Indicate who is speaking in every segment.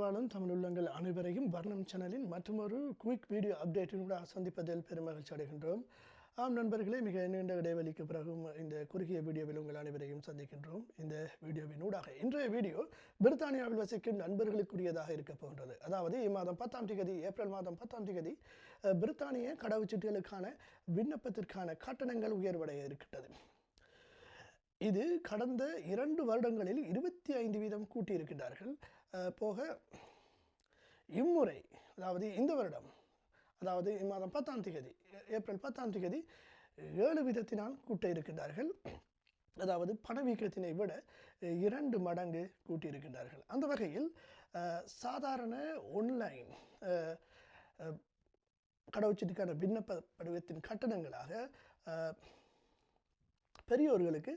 Speaker 1: வாழும் தமிழ் உள்ளங்கள் அனைவரையும் வர்ணம் சேனலின் மற்றொரு குயிக் வீடியோ அப்டேட்டினூடாக சந்திப்பதில் பெருமகிழ்ச்சி அடைகின்றோம். ஆம் நண்பர்களே மிக நீண்ட இடைவெளிக்கு பிறகும் இந்த குறுகிய வீடியோவில் உங்கள் அனைவரையும் சந்திக்கின்றோம். இந்த வீடியோவின் ஊடாக இன்றைய வீடியோ பிரித்தானியாவில் வசிக்கும் நண்பர்களுக்குரியதாக இருக்க போகின்றது. அதாவது இம்மாதம் பத்தாம் தேதி ஏப்ரல் மாதம் பத்தாம் தேதி பிரித்தானிய கடவுச்சீட்டுகளுக்கான விண்ணப்பத்திற்கான கட்டணங்கள் உயர்வடைய இருக்கின்றது. இது கடந்த இரண்டு வருடங்களில் இருபத்தி ஐந்து வீதம் கூட்டியிருக்கின்றார்கள். போக இம்முறை அதாவது இந்த வருடம் அதாவது இம்மாதம் பத்தாம் தேதி ஏப்ரல் பத்தாம் தேதி ஏழு விதத்தினால் கூட்ட இருக்கின்றார்கள். அதாவது பணவீக்கத்தினை விட இரண்டு மடங்கு கூட்டியிருக்கின்றார்கள் அந்த வகையில் சாதாரண ஒன்லைன் கடவுச்சீட்டுக்கான விண்ணப்ப படிவத்தின் கட்டணங்களாக பெரியோர்களுக்கு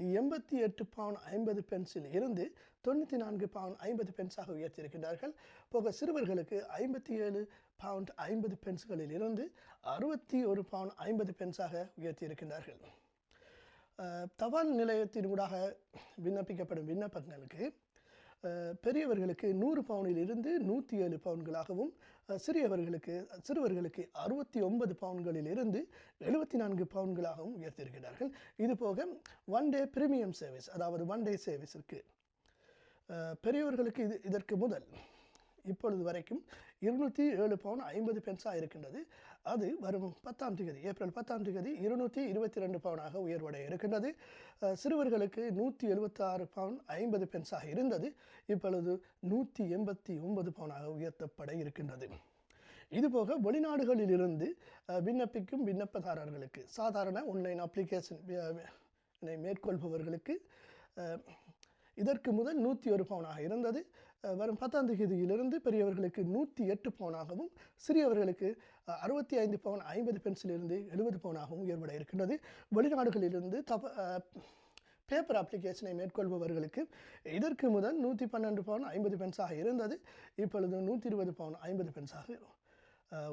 Speaker 1: எண்பத்தி எட்டு பவுன் ஐம்பது பென்சில் இருந்து தொண்ணூற்றி நான்கு பவுன் ஐம்பது பென்ஸாக உயர்த்தியிருக்கிறார்கள் போக சிறுவர்களுக்கு ஐம்பத்தி ஏழு பவுண்ட் ஐம்பது பென்ஸ்களில் இருந்து அறுபத்தி ஒரு பவுன் ஐம்பது பென்ஸாக உயர்த்தியிருக்கிறார்கள் தபால் நிலையத்தின் நிலையத்தினூடாக விண்ணப்பிக்கப்படும் விண்ணப்பங்களுக்கு பெரியவர்களுக்கு நூறு பவுனில் இருந்து நூற்றி ஏழு பவுன்களாகவும் சிறியவர்களுக்கு சிறுவர்களுக்கு அறுபத்தி ஒன்பது பவுன்களில் இருந்து எழுபத்தி நான்கு பவுன்களாகவும் உயர்த்தியிருக்கிறார்கள் இது போக ஒன் டே பிரீமியம் சர்வீஸ் அதாவது ஒன் டே சர்வீஸிற்கு பெரியவர்களுக்கு இது இதற்கு முதல். இப்பொழுது வரைக்கும் இருநூற்றி ஏழு பவுன் ஐம்பது பென்ஸாக இருக்கின்றது. அது வரும் பத்தாம் தேதி ஏப்ரல் பத்தாம் தேதி இருநூற்றி இருபத்தி ரெண்டு பவுனாக உயர்வடைய இருக்கின்றது. சிறுவர்களுக்கு நூற்றி எழுபத்தாறு பவுன் ஐம்பது பென்ஸாக இருந்தது. இப்பொழுது நூற்றி எண்பத்தி ஒன்பது பவுனாக உயர்த்தப்பட இருக்கின்றது. இதுபோக வெளிநாடுகளில் இருந்து விண்ணப்பிக்கும் விண்ணப்பதாரர்களுக்கு சாதாரண ஆன்லைன் அப்ளிகேஷன் மேற்கொள்பவர்களுக்கு இதற்கு முதல் நூற்றி ஒரு பவுனாக இருந்தது. வரும் பத்தாம் தேதியிலிருந்து பெரியவர்களுக்கு நூற்றி எட்டு பவுனாகவும் சிறியவர்களுக்கு அறுபத்தி ஐந்து பவுன் ஐம்பது பென்சிலிருந்து எழுபது பவுனாகவும் ஏற்பட இருக்கின்றது. வெளிநாடுகளிலிருந்து தப பேப்பர் அப்ளிகேஷனை மேற்கொள்பவர்களுக்கு இதற்கு முதல் நூற்றி பன்னெண்டு பவுன் ஐம்பது பென்ஸாக இருந்தது. இப்பொழுது நூற்றி இருபது பவுன் ஐம்பது பென்ஸாக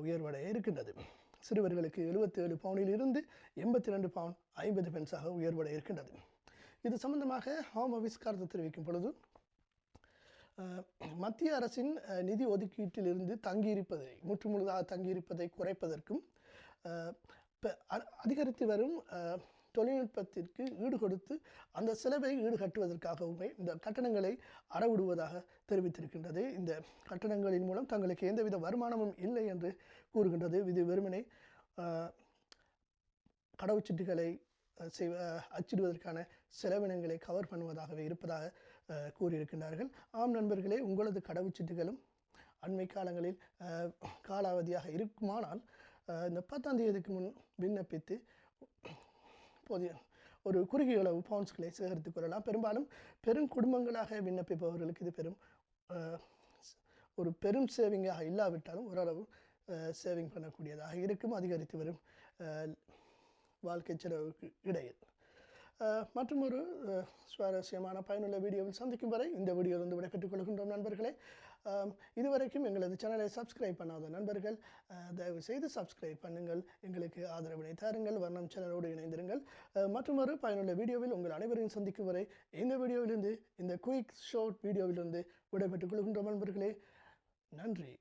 Speaker 1: உயர்வடைய இருக்கின்றது. சிறுவர்களுக்கு எழுபத்தி ஏழு பவுனில் இருந்து எண்பத்தி ரெண்டு பவுன் ஐம்பது பென்ஸாக உயர்வடைய இருக்கின்றது. இது சம்பந்தமாக ஹோம் ஆஃபீஸ் கருத்து தெரிவிக்கும் பொழுது மத்திய அரசின் நிதி ஒதுக்கீட்டிலிருந்து தங்கியிருப்பதை முற்றுமுழுதாக தங்கியிருப்பதை குறைப்பதற்கும் அதிகரித்து வரும் தொழில்நுட்பத்திற்கு ஈடு கொடுத்து அந்த செலவை ஈடுகட்டுவதற்காகவுமே இந்த கட்டணங்களை அறவிடுவதாக தெரிவித்திருக்கின்றது. இந்த கட்டணங்களின் மூலம் தங்களுக்கு எந்தவித வருமானமும் இல்லை என்று கூறுகின்றது. இது வெறுமனே கடவுச்சீட்டுகளை செய் செய்வ அச்சிடுவதற்கான செலவினங்களை கவர் பண்ணுவதாகவே இருப்பதாக கூறியிருக்கின்றார்கள். ஆம் நண்பர்களே உங்களது கடவுச்சீட்டுகளும் அண்மை காலங்களில் காலாவதியாக இருக்குமானால் இந்த பத்தாம் தேதிக்கு முன் விண்ணப்பித்து போதிய ஒரு குறுகிய அளவு பவுன்ஸ்களை சேகரித்துக் கொள்ளலாம். பெரும்பாலும் பெரும் குடும்பங்களாக விண்ணப்பிப்பவர்களுக்கு இது பெரும் ஒரு பெரும் சேவிங்காக இல்லாவிட்டாலும் ஓரளவு சேவிங் பண்ணக்கூடியதாக இருக்கும். அதிகரித்து வரும் வாழ்க்கை செலவுக்கு இடையில். அஹ், மற்றும் ஒரு சுவாரஸ்யமான பயனுள்ள வீடியோவில் சந்திக்கும் வரை இந்த வீடியோவிலிருந்து விடைபெற்றுக் கொள்கின்றோம் நண்பர்களே. இதுவரைக்கும் எங்களது சேனலை சப்ஸ்கிரைப் பண்ணாத நண்பர்கள் தயவுசெய்து தயவு செய்து சப்ஸ்கிரைப் பண்ணுங்கள். எங்களுக்கு ஆதரவினை தாருங்கள் வர்ணம் சேனலோடு இணைந்திருங்கள். அஹ், மற்றும் ஒரு பயனுள்ள வீடியோவில் உங்கள் அனைவரையும் சந்திக்கும் வரை இந்த வீடியோவிலிருந்து இந்த குயிக் ஷார்ட் வீடியோவிலிருந்து விடைபெற்றுக் கொள்கின்றோம் நண்பர்களே. நன்றி.